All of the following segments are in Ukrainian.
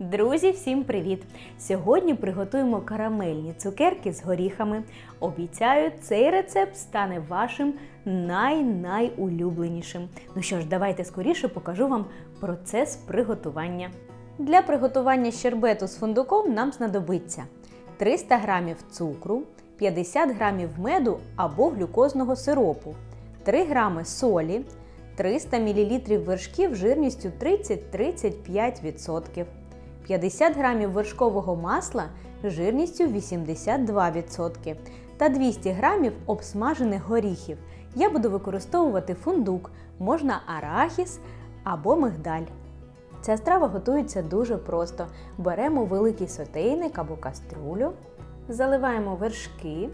Друзі, всім привіт! Сьогодні приготуємо карамельні цукерки з горіхами. Обіцяю, цей рецепт стане вашим най-найулюбленішим. Ну що ж, давайте скоріше покажу вам процес приготування. Для приготування щербету з фундуком нам знадобиться 300 г цукру, 50 г меду або глюкозного сиропу, 3 г солі, 300 мл вершків жирністю 30-35%. 50 грамів вершкового масла жирністю 82% та 200 грамів обсмажених горіхів. Я буду використовувати фундук, можна арахіс або мигдаль. Ця страва готується дуже просто. Беремо великий сотейник або каструлю, заливаємо вершки,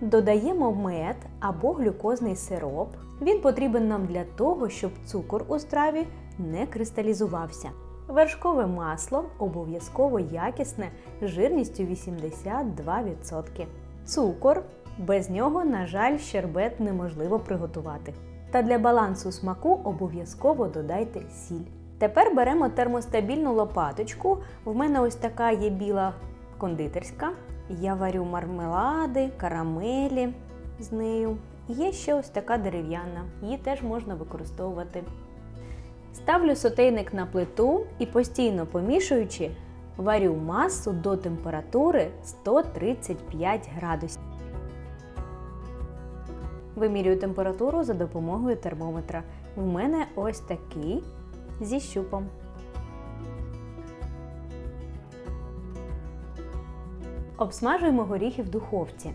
додаємо мед або глюкозний сироп. Він потрібен нам для того, щоб цукор у страві не кристалізувався. Вершкове масло обов'язково якісне жирністю 82%. Цукор. Без нього, на жаль, щербет неможливо приготувати. Та для балансу смаку обов'язково додайте сіль. Тепер беремо термостабільну лопаточку. В мене ось така є біла кондитерська. Я варю мармелади, карамелі з нею. Є ще ось така дерев'яна, її теж можна використовувати. Ставлю сотейник на плиту і постійно помішуючи, варю масу до температури 135 градусів. Вимірюю температуру за допомогою термометра. В мене ось такий зі щупом. Обсмажуємо горіхи в духовці.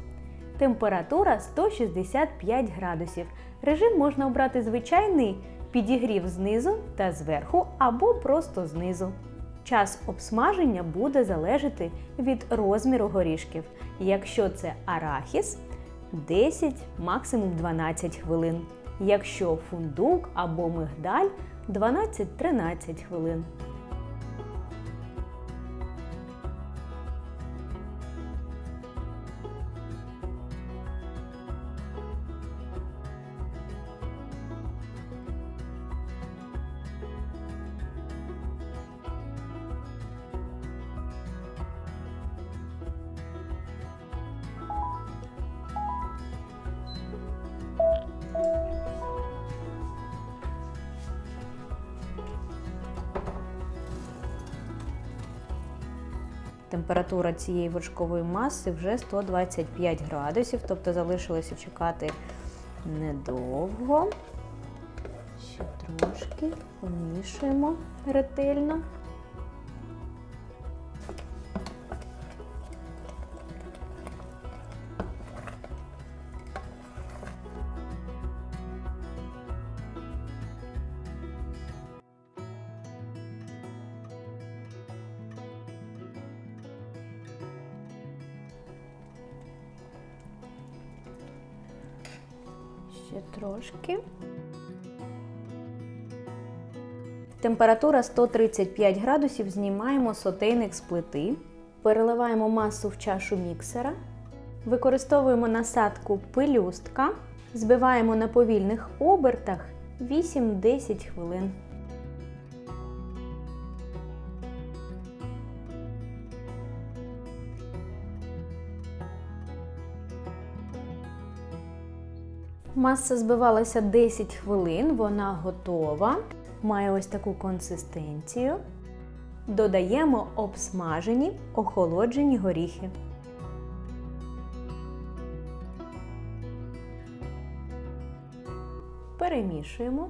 Температура 165 градусів. Режим можна обрати звичайний підігрів знизу та зверху або просто знизу. Час обсмаження буде залежати від розміру горішків. Якщо це арахіс 10, максимум 12 хвилин. Якщо фундук або мигдаль 12-13 хвилин. Температура цієї вершкової маси вже 125 градусів, тобто залишилося чекати недовго. Ще трошки помішуємо ретельно. Ще трошки. Температура 135 градусів. Знімаємо сотейник з плити. Переливаємо масу в чашу міксера. Використовуємо насадку пелюстка. Збиваємо на повільних обертах 8-10 хвилин. Маса збивалася 10 хвилин, вона готова. Має ось таку консистенцію. Додаємо обсмажені охолоджені горіхи. Перемішуємо.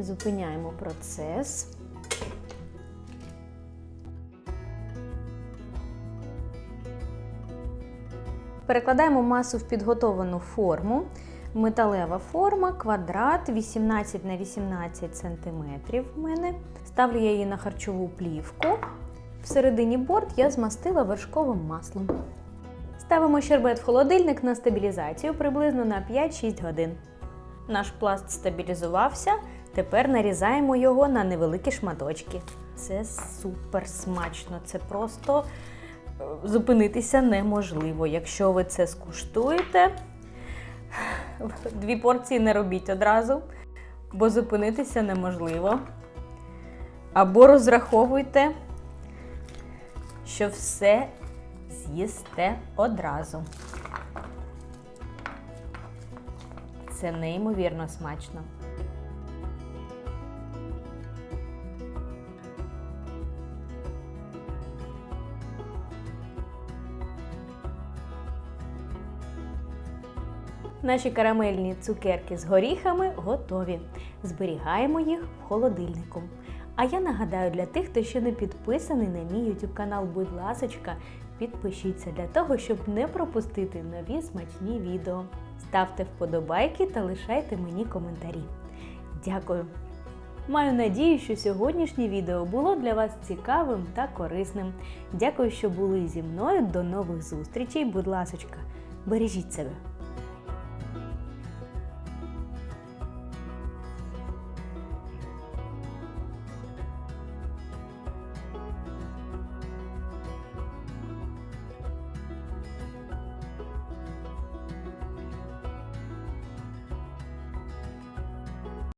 Зупиняємо процес. Перекладаємо масу в підготовану форму. Металева форма, квадрат 18 на 18 см в мене. Ставлю я її на харчову плівку. Всередині борт я змастила вершковим маслом. Ставимо щербет в холодильник на стабілізацію приблизно на 5-6 годин. Наш пласт стабілізувався. Тепер нарізаємо його на невеликі шматочки. Це супер смачно, це просто зупинитися неможливо. Якщо ви це скуштуєте, Дві порції не робіть одразу, бо зупинитися неможливо. Або розраховуйте, що все з'їсте одразу. Це неймовірно смачно. Наші карамельні цукерки з горіхами готові. Зберігаємо їх в холодильнику. А я нагадаю для тих, хто ще не підписаний на мій YouTube канал, будь ласочка, підпишіться для того, щоб не пропустити нові смачні відео. Ставте вподобайки та лишайте мені коментарі. Дякую! Маю надію, що сьогоднішнє відео було для вас цікавим та корисним. Дякую, що були зі мною. До нових зустрічей. Будь ласочка, бережіть себе!